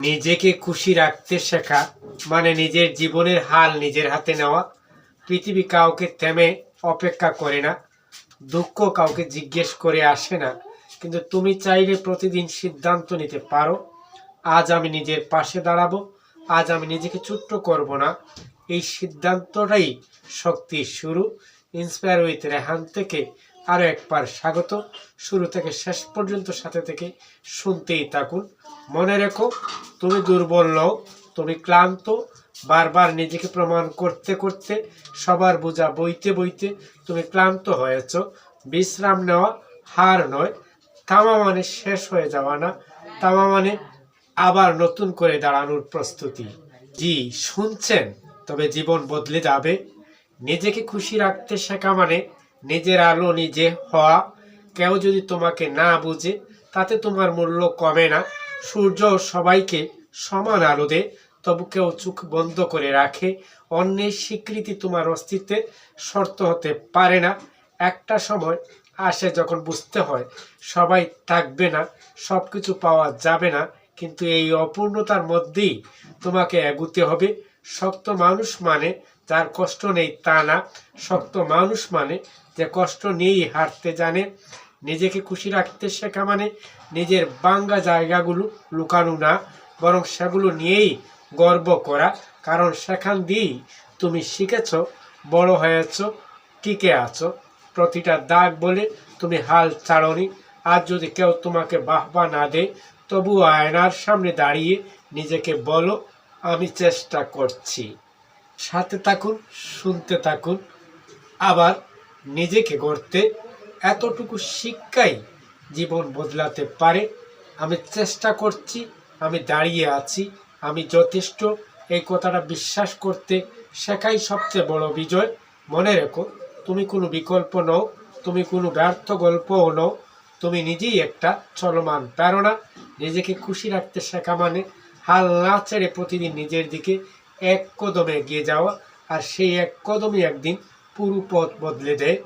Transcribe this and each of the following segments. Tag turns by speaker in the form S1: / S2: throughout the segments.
S1: নিজেকে খুশি রাখতে শেখা মানে নিজের জীবনের হাল নিজের হাতে নেওয়া, পৃথিবী কাউকে থেমে অপেক্ষা করে না, দুঃখ কাউকে জিজ্ঞেস করে আসে না, কিন্তু তুমি চাইলে প্রতিদিন সিদ্ধান্ত নিতে পারো, আজ আমি নিজের পাশে দাঁড়াবো, আজ আমি নিজেকে ছোট্ট করব না। এই সিদ্ধান্তটাই শক্তির শুরু। ইন্সপায়ার উইথ রেহান থেকে আরও একবার স্বাগত। শুরু থেকে শেষ পর্যন্ত সাথে থেকে শুনতেই থাকুন। মনে রেখো তুমি দুর্বল নও, তুমি ক্লান্ত, বারবার নিজেকে প্রমাণ করতে করতে, সবার বোঝা বইতে বইতে তুমি ক্লান্ত হয়েছ। বিশ্রাম নেওয়া হার নয় থামা মানে শেষ হয়ে যাওয়া না থামা মানে আবার নতুন করে দাঁড়ানোর প্রস্তুতি। জি, শুনছেন, তবে জীবন বদলে যাবে। নিজেকে খুশি রাখতে শেখা মানে নিজের আলো নিজে হওয়া। কেউ যদি তোমাকে না বুঝে, তাতে তোমার মূল্য কমে না। সূর্য সবাইকে সমান আলো দেয় তবু কেউ চোখ বন্ধ করে রাখে। অন্যের স্বীকৃতি তোমার অস্তিত্বের শর্ত হতে পারে না। একটা সময় আসে যখন বুঝতে হয়, সবাই থাকবে না সব কিছু পাওয়া যাবে না। কিন্তু এই অপূর্ণতার মধ্যেই তোমাকে এগুতে হবে। শক্ত মানুষ মানে যার কষ্ট নেই তা না। শক্ত মানুষ মানে যে কষ্ট নিয়েই হারতে জানে। নিজেকে খুশি রাখতে শেখা মানে নিজের বাঙ্গা জায়গাগুলো লুকানো না, বরং সেগুলো নিয়েই গর্ব করা। কারণ সেখান দিয়েই তুমি শিখেছ, বড় হয়েছ, টিকে আছো। প্রতিটা দাগ বলে তুমি হাল ছাড়নি। আর যদি কেউ তোমাকে বাহবা না দেয়, তবু আয়নার সামনে দাঁড়িয়ে নিজেকে বলো, আমি চেষ্টা করছি। সাথে থাকুন, শুনতে থাকুন। আবার নিজেকে গড়তে এতটুকু শিক্ষাই জীবন বদলাতে পারে। আমি চেষ্টা করছি, আমি দাঁড়িয়ে আছি, আমি যথেষ্ট এই কথাটা বিশ্বাস করতে। শেখাই সবচেয়ে বড় বিজয়। মনে রেখো, তুমি কোনো বিকল্প নও, তুমি কোনো ব্যর্থ গল্পও নও। তুমি নিজেই একটা চলমান প্রেরণা নিজেকে খুশি রাখতে শেখা মানে হাল না ছেড়ে প্রতিদিন নিজের দিকে এক কদমে এগিয়ে যাওয়া। আর সেই এক কদমই একদিন পুরো পথ বদলে দেয়।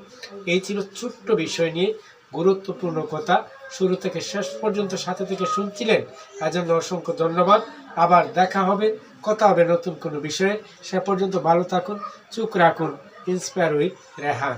S1: এই ছিল ছোট্ট বিষয় নিয়ে গুরুত্বপূর্ণ কথা। শুরু থেকে শেষ পর্যন্ত সাথে থেকে শুনছিলেন। এজন্য অসংখ্য ধন্যবাদ। আবার দেখা হবে, কথা হবে নতুন কোনো বিষয়ে। সে পর্যন্ত ভালো থাকুন, চুপ রাখুন। Inspire with Rehan